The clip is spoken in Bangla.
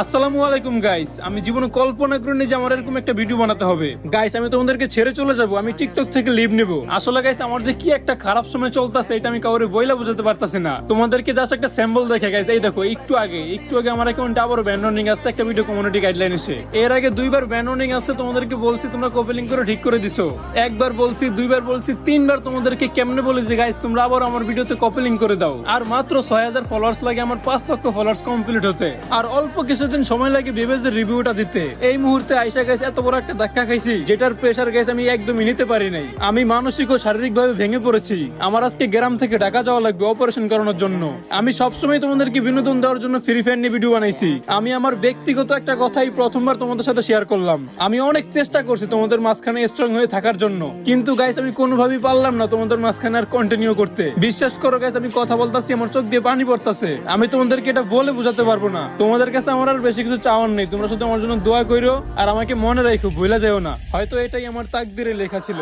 আসসালামু আলাইকুম গাইস আমি জীবনে কল্পনা করিনি যে আমার এরকম একটা ভিডিও বানাতে হবে। গাইস আমি তোমাদেরকে ছেড়ে চলে যাব। আমি টিকটক থেকে লিভ নেব। আসলে গাইস আমার যে কি একটা খারাপ সময় চলতেছে, এটা আমি কাউরে বইলা বোঝাতে পারতাছি না। তোমাদেরকে জাস্ট একটা স্যাম্পল দেখে গাইস এই দেখো, একটু আগে একটু আগে আমার অ্যাকাউন্টে আবার ব্যান রানিং আসছে, একটা ভিডিও কমিউনিটি গাইডলাইন এসে। এর আগে দুইবার ব্যান রানিং আসছে, তোমাদেরকে বলছি, তোমরা কপিলিং করে ঠিক করে দিছো। একবার বলছি, দুইবার বলছি, তিনবার তোমাদেরকে কেমনে বলেছি গাইস তোমরা আবার আমার ভিডিওতে কপিলিং করে দাও। আর মাত্র ছয় হাজার ফলোয়ার্স লাগে, আমার পাঁচ লক্ষ ফলোয়ার্স কমপ্লিট হতে। আর অল্প কিছুদিন সময় লাগে বিবেজের রিভিউটা দিতে। এই মুহূর্তে আইসা গাইস এত বড় একটা ধাক্কা খাইছি, যেটার প্রেসার গাইস আমি একদমই নিতে পারি নাই। আমি মানসিক ও শারীরিক ভাবে ভেঙে পড়েছি। আমার আজকে গ্রাম থেকে ঢাকা যাওয়া লাগবে অপারেশন করানোর জন্য। আমি সবসময় তোমাদেরকে বিনোদন দেওয়ার জন্য ফ্রি ফায়ার নিয়ে ভিডিও বানাইছি। আমি আমার ব্যক্তিগত একটা কথাই প্রথমবার তোমাদের সাথে শেয়ার করলাম। আমি অনেক চেষ্টা করছি তোমাদের মাঝখানে স্ট্রং হয়ে থাকার জন্য। কিন্তু গাইস আমি কোনোভাবেই পারলাম না তোমাদের মাঝখানে আর কন্টিনিউ করতে। বিশ্বাস করো গাইস আমি কথা বলতাছি, আমার চোখ দিয়ে পানি পড়তাছে। আমি তোমাদেরকে এটা বলে বোঝাতে পারব না। তোমাদের কাছে আমার আর বেশি কিছু চাওয়ার নেই। তোমরা শুধু আমার জন্য দোয়া করো আর আমাকে মনে রাখো ভুলে যেও না। হয়তো এটাই আমার তাকদিরে লেখা ছিল।